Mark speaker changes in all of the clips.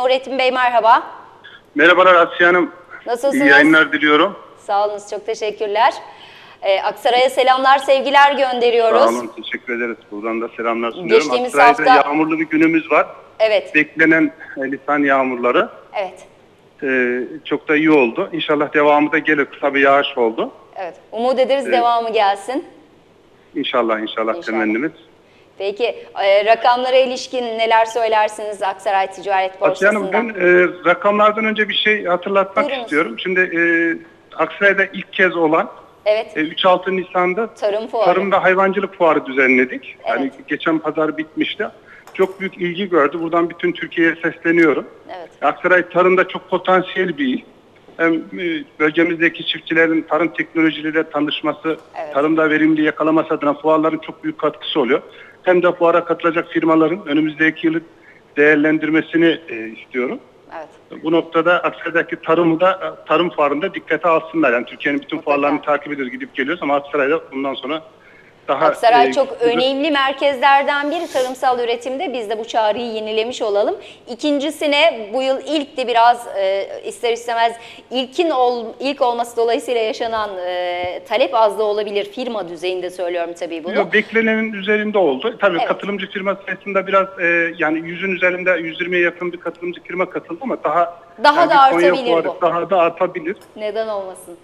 Speaker 1: Nurettin Bey merhaba.
Speaker 2: Merhabalar Asiye Hanım.
Speaker 1: Nasılsınız?
Speaker 2: İyi yayınlar diliyorum.
Speaker 1: Sağ olun, çok teşekkürler. Ee, Aksaray'a selamlar, sevgiler gönderiyoruz.
Speaker 2: Sağ olun, teşekkür ederiz. Buradan da selamlar sunuyorum.
Speaker 1: Geçtiğimiz
Speaker 2: Aksaray'da
Speaker 1: hafta-
Speaker 2: yağmurlu bir günümüz var.
Speaker 1: Evet,
Speaker 2: Beklenen e, lisan yağmurları
Speaker 1: evet,
Speaker 2: e, çok da iyi oldu. İnşallah devamı da gelir. Kısa bir yağış oldu.
Speaker 1: evet. Umut ederiz devamı gelsin.
Speaker 2: İnşallah, inşallah,
Speaker 1: İnşallah.
Speaker 2: temennimiz.
Speaker 1: Peki, e, rakamlara ilişkin neler söylersiniz Aksaray Ticaret
Speaker 2: Asiye Hanım
Speaker 1: Borsası'ndan?
Speaker 2: ben e, rakamlardan önce bir şey hatırlatmak
Speaker 1: Buyurun.
Speaker 2: istiyorum. Şimdi e, Aksaray'da ilk kez olan
Speaker 1: Evet,
Speaker 2: e, 3-6 Nisan'da
Speaker 1: tarım fuarı.
Speaker 2: Tarım ve hayvancılık fuarı düzenledik.
Speaker 1: Evet.
Speaker 2: Yani geçen pazar bitmişti. Çok büyük ilgi gördü. Buradan bütün Türkiye'ye sesleniyorum.
Speaker 1: Evet,
Speaker 2: Aksaray tarımda çok potansiyel bir il. Hem e, bölgemizdeki çiftçilerin tarım teknolojileriyle tanışması,
Speaker 1: Evet.
Speaker 2: tarımda verimli yakalaması adına fuarların çok büyük katkısı oluyor. Hem de fuara katılacak firmaların önümüzdeki yılı değerlendirmesini e, istiyorum.
Speaker 1: evet.
Speaker 2: Bu noktada Aksaray'daki tarımı da tarım fuarında dikkate alsınlar. Yani Türkiye'nin bütün
Speaker 1: Mutlaka.
Speaker 2: fuarlarını takip ediyoruz, gidip geliyoruz ama Aksaray'da bundan sonra daha
Speaker 1: Aksaray
Speaker 2: e,
Speaker 1: çok önemli merkezlerden biri tarımsal üretimde. Biz de bu çağrıyı yenilemiş olalım. İkincisine bu yıl ilk de biraz e, ister istemez ilkin ol, ilk olması dolayısıyla yaşanan e, talep az da olabilir. Firma düzeyinde söylüyorum tabii bunu.
Speaker 2: Yok, beklenenin üzerinde oldu. Tabii
Speaker 1: Evet.
Speaker 2: katılımcı firma sayısında biraz e, yani yüzün üzerinde 120'ye yakın bir katılımcı firma katıldı ama daha
Speaker 1: Daha
Speaker 2: yani
Speaker 1: da artabilir bu.
Speaker 2: Daha da artabilir.
Speaker 1: Neden olmasın?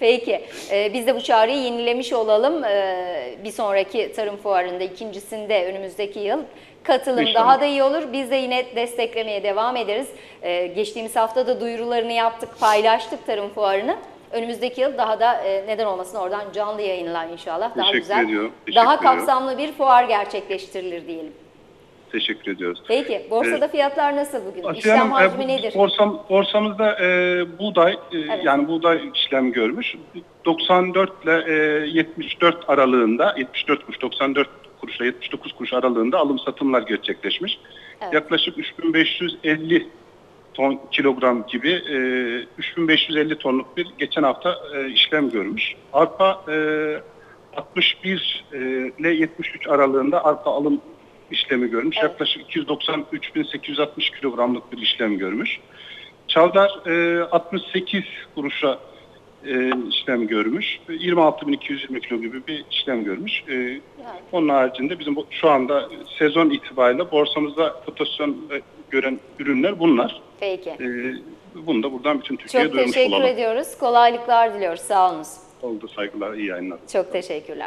Speaker 1: Peki, e, biz de bu çağrıyı yenilemiş olalım. E, bir sonraki tarım fuarında, ikincisinde önümüzdeki yıl katılım
Speaker 2: İnşallah.
Speaker 1: daha da iyi olur. Biz de yine desteklemeye devam ederiz. E, geçtiğimiz hafta da duyurularını yaptık, paylaştık tarım fuarını. Önümüzdeki yıl daha da e, neden olmasın oradan canlı yayınlar inşallah. Daha
Speaker 2: Teşekkür
Speaker 1: güzel,
Speaker 2: ediyorum, teşekkür
Speaker 1: daha
Speaker 2: ediyorum.
Speaker 1: kapsamlı bir fuar gerçekleştirilir diyelim.
Speaker 2: Teşekkür ediyoruz.
Speaker 1: Peki, borsada fiyatlar nasıl bugün?
Speaker 2: Asiye
Speaker 1: İşlem
Speaker 2: Hanım, e,
Speaker 1: hacmi
Speaker 2: bu
Speaker 1: nedir?
Speaker 2: Borsam, borsamızda e, buğday e, yani buğday işlem görmüş. 94 ile e, 74 aralığında 74 kuruş 94 kuruşla 79 kuruş aralığında alım satımlar gerçekleşmiş.
Speaker 1: Evet.
Speaker 2: Yaklaşık 3550 ton kilogram gibi e, 3550 tonluk bir geçen hafta e, işlem görmüş. Arpa e, 61 e, ile 73 aralığında arpa alım işlemi görmüş.
Speaker 1: Evet.
Speaker 2: Yaklaşık 293.860 kilogramlık bir işlem görmüş. Çavdar e, 68 kuruşa e, işlem görmüş. 26.220 kilo gibi bir işlem görmüş. E, Onun haricinde bizim bu- şu anda sezon itibariyle borsamızda pozisyon e, gören ürünler bunlar.
Speaker 1: Peki.
Speaker 2: E, bunu da buradan bütün Türkiye'ye
Speaker 1: Çok
Speaker 2: duyurmuş
Speaker 1: teşekkür
Speaker 2: olalım.
Speaker 1: ediyoruz. Kolaylıklar diliyoruz. Sağ olunuz.
Speaker 2: Oldu saygılar, iyi yayınlar.
Speaker 1: Çok teşekkürler.